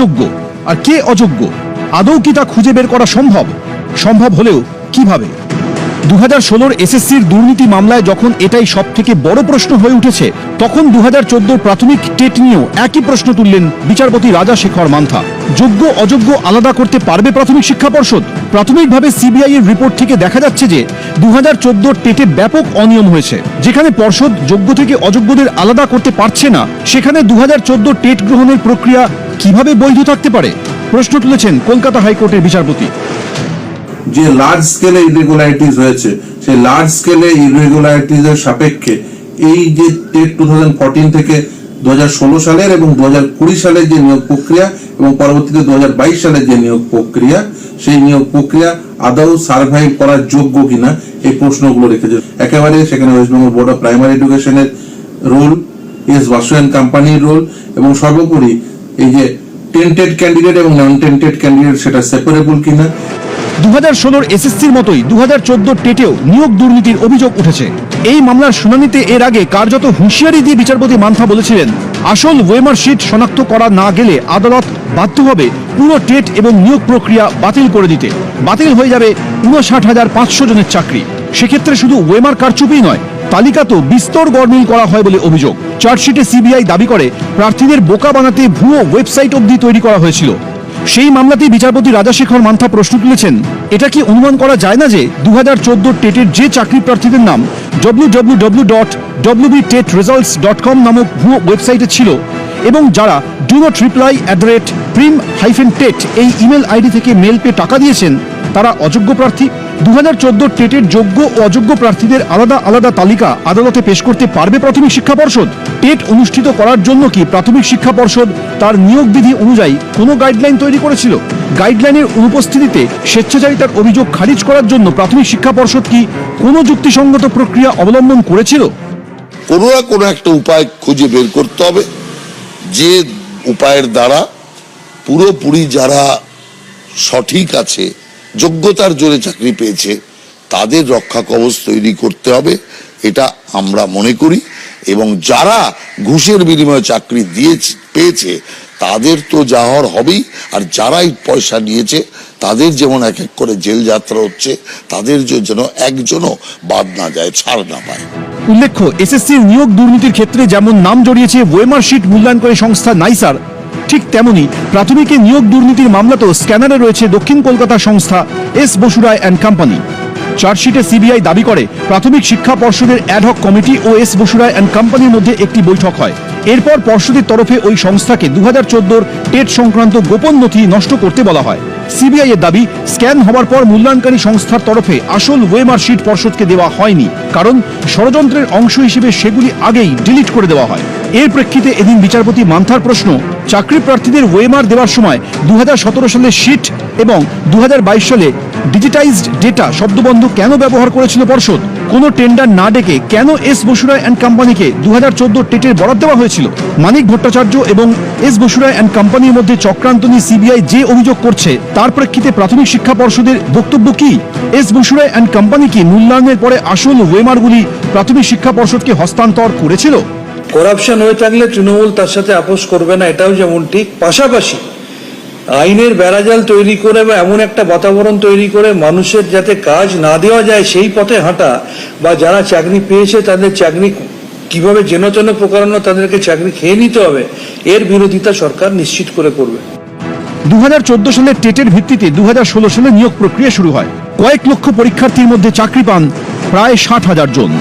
যোগ্য আর কে অযোগ্য? আদৌ কি তা খুঁজে বের করা সম্ভব? সম্ভব হলেও কীভাবে? দু হাজার ষোলোর এসএসসির দুর্নীতি মামলায় যখন এটাই সব থেকে বড় প্রশ্ন হয়ে উঠেছে, তখন দু হাজার প্রাথমিক টেট নিয়েও একই প্রশ্ন তুললেন বিচারপতি রাজা শেখর মান্থা। যোগ্য, অযোগ্য আলাদা করতে পারবে প্রাথমিক শিক্ষা পর্ষদ? প্রাথমিকভাবে সিবিআই এর রিপোর্ট থেকে দেখা যাচ্ছে যে দু হাজার টেটে ব্যাপক অনিয়ম হয়েছে। যেখানে পর্ষদ যোগ্য থেকে অযোগ্যদের আলাদা করতে পারছে না, সেখানে দু হাজার চোদ্দ টেট গ্রহণের প্রক্রিয়া কীভাবে বৈধ থাকতে পারে? প্রশ্ন তুলেছেন কলকাতা হাইকোর্টের বিচারপতি। যে লার্জ স্কেলে ইরেগুলারিটিস হয়েছে, সেই লার্জ স্কেলে ইরেগুলারিটিস এর সাপেক্ষে এই যে টেট টু থেকে দু সালের এবং দু সালের যে নিয়োগ প্রক্রিয়া এবং পরবর্তীতে দু সালের যে নিয়োগ প্রক্রিয়া, সেই নিয়োগ প্রক্রিয়া আদৌ সার্ভাইভ করার যোগ্য কিনা এই প্রশ্নগুলো রেখেছে। একেবারে সেখানে West Bengal board of primary এডুকেশনের রোল এস বাসুয়ান কোম্পানির রোল এবং সর্বোপরি এই যে টেন্টেড ক্যান্ডিডেট এবং নন টেন্টেড ক্যান্ডিডেট সেটা সেপারেবল কিনা? দু হাজার ষোলোর এসএসসির মতোই দু হাজার টেটেও নিয়োগ দুর্নীতির অভিযোগ উঠেছে। এই মামলার শুনানিতে এর আগে কার্যত হুঁশিয়ারি দিয়ে বিচারপতি মান্থা বলেছিলেন, আসল ওয়েমার শিট শনাক্ত করা না গেলে আদালত বাধ্য হবে পুরো টেট এবং নিয়োগ প্রক্রিয়া বাতিল করে দিতে। বাতিল হয়ে যাবে উনষাট হাজার পাঁচশো জনের চাকরি। সেক্ষেত্রে শুধু ওয়েমার কারচুপি নয় তালিকা তো বিস্তর গড়মিল করা হয় বলে অভিযোগ। চার্জশিটে সিবিআই দাবি করে, প্রার্থীদের বোকা বানাতে ভুয়ো ওয়েবসাইট অবধি তৈরি করা হয়েছিল। সেই মামলাতেই বিচারপতি রাজাশেখর মান্থা প্রশ্ন তুলেছেন, এটা কি অনুমান করা যায় না যে দু হাজার টেটের যে চাকরি প্রার্থীদের নাম W W W dot WB TET results dot com নামক ভুয়ো ওয়েবসাইটে ছিল এবং যারা do not reply at the rate prim hyphen TET এই ইমেল আইডি থেকে মেল পেয়ে টাকা দিয়েছেন, তারা অযোগ্য প্রার্থী। দু হাজার টেটের যোগ্য অযোগ্য প্রার্থীদের আলাদা আলাদা তালিকা আদালতে পেশ করতে পারবে প্রাথমিক শিক্ষা পর্ষদ। টেট অনুষ্ঠিত করার জন্য কি প্রাথমিক শিক্ষা পর্ষদ তার নিয়োগ বিধি অনুযায়ী কোনো গাইডলাইন তৈরি করেছিল? গাইডলাইনের অনুপস্থিতিতে স্বেচ্ছাচারিতার অভিযোগ খারিজ করার জন্য প্রাথমিক শিক্ষা পর্ষদ কি কোনো যুক্তিসঙ্গত প্রক্রিয়া অবলম্বন করেছিল? কোনো না কোনো একটা উপায় খুঁজে বের করতে হবে। যে উপায়ের দ্বারা পুরোপুরি যারা সঠিক আছে যোগ্যতার জোরে চাকরি পেয়েছে, তাদের রক্ষা কবচ তৈরি করতে হবে, এটা আমরা মনে করি। এবং যারা ঘুষের বিনিময়ে চাকরি দিয়ে পেয়েছে, তাদের তো যাওয়ার হবেই, আর যারাই পয়সা নিয়েছে, তাদের যেমন এক এক করে জেল যাত্রা হচ্ছে, তাদের যেন একজনও বাদ না যায়, ছাড় না পায়। উল্লেখ্য, এসএসসির নিয়োগ দুর্নীতির ক্ষেত্রে যেমন নাম জড়িয়েছে ওয়েমার শিট মূল্যায়নকারী সংস্থা নাইসার ঠিক তেমনি প্রাথমিকে নিয়োগ দুর্নীতির মামলাতেও স্ক্যানারে রয়েছে দক্ষিণ কলকাতা সংস্থা এস বসুরায় অ্যান্ড কোম্পানি। চার্জশিটে সিবিআই দাবি করে, প্রাথমিক শিক্ষা পর্ষদের অ্যাডহক কমিটি ও এস বসুরায় অ্যান্ড কোম্পানির মধ্যে একটি বৈঠক হয়। এরপর পর্ষদের তরফে ওই সংস্থাকে দু হাজার চোদ্দোর টেট সংক্রান্ত গোপন নথি নষ্ট করতে বলা হয়। সিবিআই এর দাবি, স্ক্যান হওয়ার পর মূল্যায়নকারী সংস্থার তরফে আসল ওয়েমার পর্ষদকে দেওয়া হয়নি, কারণ ষড়যন্ত্রের অংশ হিসেবে সেগুলি আগেই ডিলিট করে দেওয়া হয়। এর প্রেক্ষিতে এদিন বিচারপতি মান্থার প্রশ্ন চাকরি প্রার্থীদের ওয়েমার দেওয়ার সময় দু সালের শিট এবং দু হাজার বাইশ সালে ডিজিটাইজড ডেটা শব্দবন্ধ কেন ব্যবহার করেছিল পর্ষদ? কোনো টেন্ডার না ডেকে কেন এস বসুরায় অ্যান্ড কোম্পানিকে দু হাজার চোদ্দ টেটের বরাদ দেওয়া হয়েছিল? মানিক ভট্টাচার্য এবং এস বসুরায় অ্যান্ড কোম্পানির মধ্যে চক্রান্ত নিয়ে সিবিআই যে অভিযোগ করছে, তার প্রেক্ষিতে প্রাথমিক শিক্ষা পর্ষদের বক্তব্য কি? এস বসুরায় অ্যান্ড কোম্পানি কি মূল্যায়নের পরে আসল ওয়েমারগুলি প্রাথমিক শিক্ষা পর্ষদকে হস্তান্তর করেছিল? করাপশন হয়ে থাকলে তৃণমূল তার সাথে আপোষ করবে না, এটাও যেমন ঠিক। পাশাপাশি আইনের বেড়াজাল তৈরি করে বা এমন একটা বাতাবরণ তৈরি করে মানুষের যাতে কাজ না দেওয়া যায় সেই পথে হাঁটা বা যারা চাকরি পেয়েছে তাদের চাকরি কীভাবে যেন তেন প্রকারণ তাদেরকে চাকরি খেয়ে নিতে হবে, এর বিরোধিতা সরকার নিশ্চিত করে করবে। দু হাজার চোদ্দ সালের টেটের ভিত্তিতে দু হাজার ষোলো সালে নিয়োগ প্রক্রিয়া শুরু হয়। কয়েক লক্ষ পরীক্ষার্থীর মধ্যে চাকরি পান প্রায় ষাট হাজার জন।